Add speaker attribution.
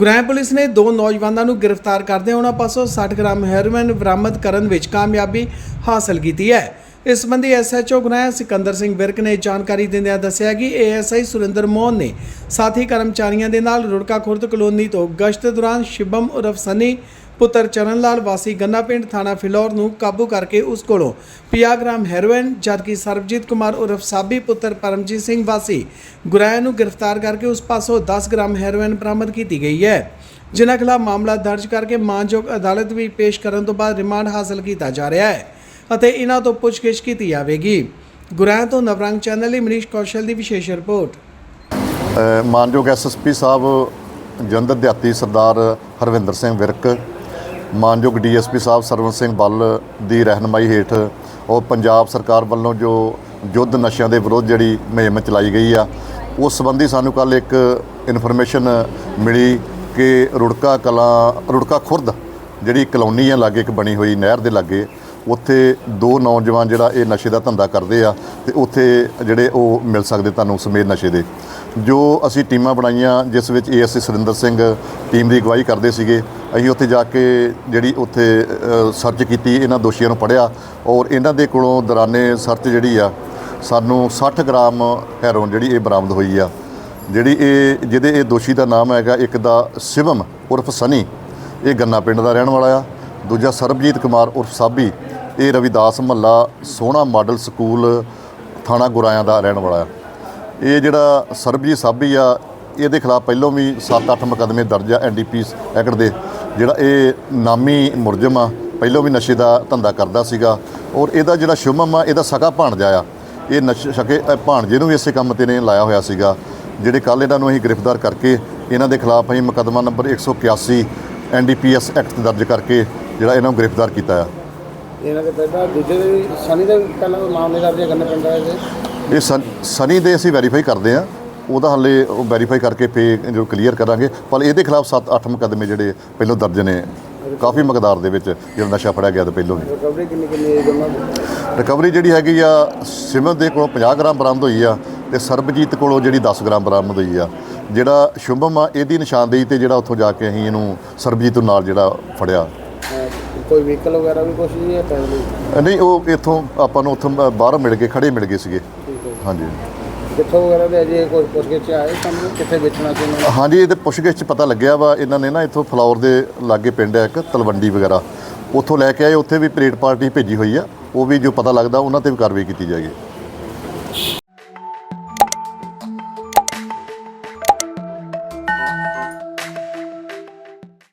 Speaker 1: ਗੁਰਾਇਆ police ਨੇ ਦੋ ਨੌਜਵਾਨਾਂ ਨੂੰ ਗ੍ਰਿਫਤਾਰ ਕਰਦੇ ਉਹਨਾਂ ਪਾਸੋਂ 60 ਗ੍ਰਾਮ ਹੈਰੋਇਨ ਬਰਾਮਦ ਕਰਨ ਵਿੱਚ ਕਾਮਯਾਬੀ ਹਾਸਲ ਕੀਤੀ ਹੈ। ਇਸ ਸੰਬੰਧੀ ਐਸਐਚਓ ਗੁਰਾਇਆ ਸਿਕੰਦਰ ਸਿੰਘ ਵਿਰਕ ਨੇ ਜਾਣਕਾਰੀ ਦਿੰਦਿਆਂ ਦੱਸਿਆ ਕਿ ਏਐਸਆਈ ਸੁਰਿੰਦਰ ਮੋਹਨ ਨੇ ਸਾਥੀ ਕਰਮਚਾਰੀਆਂ ਦੇ ਨਾਲ ਰੁੜਕਾ ਖੁਰਦ ਕਲੋਨੀ ਤੋਂ ਗਸ਼ਤ ਦੌਰਾਨ ਸ਼ਿਵਮ ਉਰਫ ਸਨੀ ਪੁੱਤਰ ਚਰਨ ਲਾਲ ਵਾਸੀ ਗੰਨਾ ਪਿੰਡ ਥਾਣਾ ਫਿਲੌਰ ਨੂੰ ਕਾਬੂ ਕਰਕੇ ਉਸ ਕੋਲੋਂ 50 ਗ੍ਰਾਮ ਹੈਰੋਇਨ ਜਦਕਿ ਸਰਬਜੀਤ ਕੁਮਾਰ ਉਰਫ ਸਾਬੀ ਪੁੱਤਰ ਪਰਮਜੀਤ ਸਿੰਘ ਵਾਸੀ ਗੁਰਾਇਆ ਨੂੰ ਗ੍ਰਿਫਤਾਰ ਕਰਕੇ ਉਸ ਪਾਸੋਂ 10 ਗ੍ਰਾਮ ਹੈਰੋਇਨ ਬਰਾਮਦ ਕੀਤੀ ਗਈ ਹੈ। ਜਿਨ੍ਹਾਂ ਖਿਲਾਫ ਮਾਮਲਾ ਦਰਜ ਕਰਕੇ ਮਾਨਯੋਗ ਅਦਾਲਤ ਵਿੱਚ ਪੇਸ਼ ਕਰਨ ਤੋਂ ਬਾਅਦ ਰਿਮਾਂਡ ਹਾਸਲ ਕੀਤਾ ਜਾ ਰਿਹਾ ਹੈ ਅਤੇ ਇਹਨਾਂ ਤੋਂ ਪੁੱਛਗਿੱਛ ਕੀਤੀ ਜਾਵੇਗੀ। ਗੁਰਾਇਆ ਤੋਂ ਨਵਰੰਗ ਚੈਨਲ ਲਈ ਮਨੀਸ਼ ਕੌਸ਼ਲ ਦੀ ਵਿਸ਼ੇਸ਼ ਰਿਪੋਰਟ।
Speaker 2: ਅ, ਮਾਨਯੋਗ ਐਸਐਸਪੀ ਸਾਹਿਬ ਜਲੰਧਰ ਦਿਹਾਤੀ ਸਰਦਾਰ ਹਰਵਿੰਦਰ ਸਿੰਘ ਵਿਰਕ ਮਾਨਯੋਗ ਡੀਐਸਪੀ ਸਾਹਿਬ ਸਰਵਨ ਸਿੰਘ ਬੱਲ ਦੀ ਰਹਿਨਮਾਈ ਹੇਠ ਉਹ ਪੰਜਾਬ ਸਰਕਾਰ ਵੱਲੋਂ ਜੋ ਯੁੱਧ ਨਸ਼ਿਆਂ ਦੇ ਵਿਰੁੱਧ ਜਿਹੜੀ ਮੁਹਿੰਮ ਚਲਾਈ ਗਈ ਆ, ਉਸ ਸੰਬੰਧੀ ਸਾਨੂੰ ਕੱਲ ਇੱਕ ਇਨਫੋਰਮੇਸ਼ਨ ਮਿਲੀ ਕਿ ਰੁੜਕਾ ਕਲਾਂ, ਰੁੜਕਾ ਖੁਰਦ ਜਿਹੜੀ ਕਲੋਨੀ ਆ, ਲਾਗੇ ਇੱਕ ਬਣੀ ਹੋਈ ਨਹਿਰ ਦੇ ਲਾਗੇ ਉੱਥੇ ਦੋ ਨੌਜਵਾਨ ਜਿਹੜਾ ਇਹ ਨਸ਼ੇ ਦਾ ਧੰਦਾ ਕਰਦੇ ਆ ਤੇ ਉੱਥੇ ਜਿਹੜੇ ਉਹ ਮਿਲ ਸਕਦੇ ਤੁਹਾਨੂੰ ਸਮੇਤ ਨਸ਼ੇ ਦੇ। ਜੋ ਅਸੀਂ ਟੀਮਾਂ ਬਣਾਈਆਂ, ਜਿਸ ਵਿੱਚ ਏਐਸਸੀ ਸੁਰਿੰਦਰ ਸਿੰਘ ਟੀਮ ਦੀ ਅਗਵਾਈ ਕਰਦੇ ਸੀਗੇ, ਅਸੀਂ ਉੱਥੇ ਜਾ ਕੇ ਜਿਹੜੀ ਉੱਥੇ ਸਰਚ ਕੀਤੀ, ਇਹਨਾਂ ਦੋਸ਼ੀਆਂ ਨੂੰ ਪੜਿਆ ਔਰ ਇਹਨਾਂ ਦੇ ਕੋਲੋਂ ਦੌਰਾਨੇ ਸਰਚ ਜਿਹੜੀ ਆ, ਸਾਨੂੰ 60 ਗ੍ਰਾਮ ਹੈਰੋਨ ਜਿਹੜੀ ਇਹ ਬਰਾਮਦ ਹੋਈ ਆ। ਜਿਹੜੀ ਇਹ, ਜਿਹਦੇ ਇਹ ਦੋਸ਼ੀ ਦਾ ਨਾਮ ਹੈਗਾ ਇੱਕ ਦਾ ਸ਼ਿਵਮ ਉਰਫ ਸਨੀ, ਇਹ ਗੰਨਾ ਪਿੰਡ ਦਾ ਰਹਿਣ ਵਾਲਾ ਆ। ਦੂਜਾ ਸਰਬਜੀਤ ਕੁਮਾਰ ਉਰਫ ਸਾਬੀ ਇਹ ਰਵਿਦਾਸ ਮਹੱਲਾ ਸੋਹਣਾ ਮਾਡਲ ਸਕੂਲ ਥਾਣਾ ਗੁਰਾਇਆਂ ਦਾ ਰਹਿਣ ਵਾਲਾ ਆ ਇਹ ਜਿਹੜਾ ਸਰਬਜੀਤ ਸਾਬੀ ਆ ਇਹਦੇ ਖਿਲਾਫ ਪਹਿਲਾਂ ਵੀ 7-8 ਮੁਕੱਦਮੇ ਦਰਜ ਆ ਐਨਡੀਪੀਸ ਐਕਟ ਦੇ ਜਿਹੜਾ ਇਹ ਨਾਮੀ ਮੁਰਜਮ ਆ ਪਹਿਲਾਂ ਵੀ ਨਸ਼ੇ ਦਾ ਧੰਦਾ ਕਰਦਾ ਸੀਗਾ। ਔਰ ਇਹਦਾ ਜਿਹੜਾ ਸ਼ੁਭਮ ਆ ਇਹਦਾ ਸਕਾ ਭਾਣਜਾ ਆ। ਇਹ ਨਸ਼ੇ ਸਕੇ ਅ, ਭਾਣਜੇ ਨੂੰ ਵੀ ਇਸੇ ਕੰਮ ਤੇ ਨੇ ਲਾਇਆ ਹੋਇਆ ਸੀਗਾ। ਜਿਹੜੇ ਕੱਲ ਇਹਨਾਂ ਨੂੰ ਅਸੀਂ ਗ੍ਰਿਫਤਾਰ ਕਰਕੇ ਇਹਨਾਂ ਦੇ ਖਿਲਾਫ ਅਸੀਂ ਮੁਕੱਦਮਾ ਨੰਬਰ 181 ਐਨਡੀਪੀਐਸ ਐਕਟ ਦਰਜ ਕਰਕੇ ਜਿਹੜਾ ਇਹਨਾਂ ਨੂੰ ਗ੍ਰਿਫਤਾਰ ਕੀਤਾ ਆ।
Speaker 3: ਇਹਨਾਂ ਦੇ ਪਹਿਲਾਂ ਦੂਜੇ ਦੇ ਵੀ ਸਨੀ ਦੇ ਵੀ ਪਹਿਲਾਂ ਮਾਮਲੇ ਦਰਜ ਕਰਨੇ ਪੈਂਦਾ ਹੈ ਜੀ
Speaker 2: ਇਹ ਸਨ- ਦੇ ਅਸੀਂ ਵੈਰੀਫਾਈ ਕਰਦੇ ਆ ਉਹਦਾ ਹੱਲੇ ਉਹ ਵੈਰੀਫਾਈ ਕਰਕੇ ਫੇ ਜੋ ਕਲੀਅਰ ਕਰਾਂਗੇ। ਪਰ ਇਹਦੇ ਖਿਲਾਫ 7-8 ਮੁਕੱਦਮੇ ਜਿਹੜੇ ਪਹਿਲਾਂ ਦਰਜ ਨੇ ਕਾਫੀ ਮਕਦਾਰ ਦੇ ਵਿੱਚ ਜਿਹੜਾ ਨਸ਼ਾ ਫੜਿਆ ਗਿਆ ਤੇ ਪਹਿਲਾਂ ਵੀ।
Speaker 3: ਰਿਕਵਰੀ ਕਿੰਨੀ ਕਿੰਨੀ ਹੈ ਦੋਨਾਂ ਦੀ?
Speaker 2: ਰਿਕਵਰੀ ਜਿਹੜੀ ਹੈਗੀ ਆ ਸਿਮਰ ਦੇ ਕੋਲੋਂ 50 ਗ੍ਰਾਮ ਬਰਾਮਦ ਹੋਈ ਆ ਤੇ ਸਰਬਜੀਤ ਕੋਲੋਂ ਜਿਹੜੀ 10 ਗ੍ਰਾਮ ਬਰਾਮਦ ਹੋਈ ਆ। ਜਿਹੜਾ ਸ਼ੁਭਮ ਆ ਇਹਦੀ ਨਿਸ਼ਾਨਦੇਹੀ ਤੇ ਜਿਹੜਾ ਉੱਥੋਂ ਜਾ ਕੇ ਅਸੀਂ ਇਹਨੂੰ ਸਰਬਜੀਤ ਨਾਲ ਜਿਹੜਾ ਫੜਿਆ।
Speaker 3: ਕੋਈ ਵਹੀਕਲ ਵਗੈਰਾ ਵੀ ਕੁਛ ਨਹੀਂ ਹੈ
Speaker 2: ਅ, ਨਹੀਂ ਉਹ ਇੱਥੋਂ ਆਪਾਂ ਨੂੰ ਉੱਥੋਂ ਬਾਹਰ ਮਿਲ ਗਏ ਖੜੇ ਮਿਲ ਗਏ ਸੀਗੇ।
Speaker 3: ਠੀਕ ਹੈ
Speaker 2: ਹਾਂਜੀ।
Speaker 3: ਕਿੱਥੋਂ ਵਗੈਰਾ ਦੇ ਅਜੇ ਕੋਈ ਪੁੱਛ ਕੇ ਚ ਆਏ ਸਾਹਮਣੇ? ਕਿੱਥੇ ਵੇਚਣਾ ਸੀ ਉਹਨਾਂ ਨੇ?
Speaker 2: ਹਾਂਜੀ ਇਹਦੇ ਪੁੱਛਗਿੱਛ 'ਚ ਪਤਾ ਲੱਗਿਆ ਵਾ ਇਹਨਾਂ ਨੇ ਨਾ ਇੱਥੋਂ ਫਲੌਰ ਦੇ ਲਾਗੇ ਪਿੰਡ ਹੈ ਇੱਕ ਤਲਵੰਡੀ ਵਗੈਰਾ। ਉੱਥੋਂ ਲੈ ਕੇ ਆਏ ਉੱਥੇ ਵੀ ਪਰੇਡ ਪਾਰਟੀ ਭੇਜੀ ਹੋਈ ਆ। ਉਹ ਵੀ ਜੋ ਪਤਾ ਲੱਗਦਾ ਉਹਨਾਂ ਤੇ ਵੀ ਕਾਰਵਾਈ ਕੀਤੀ ਜਾਏਗੀ।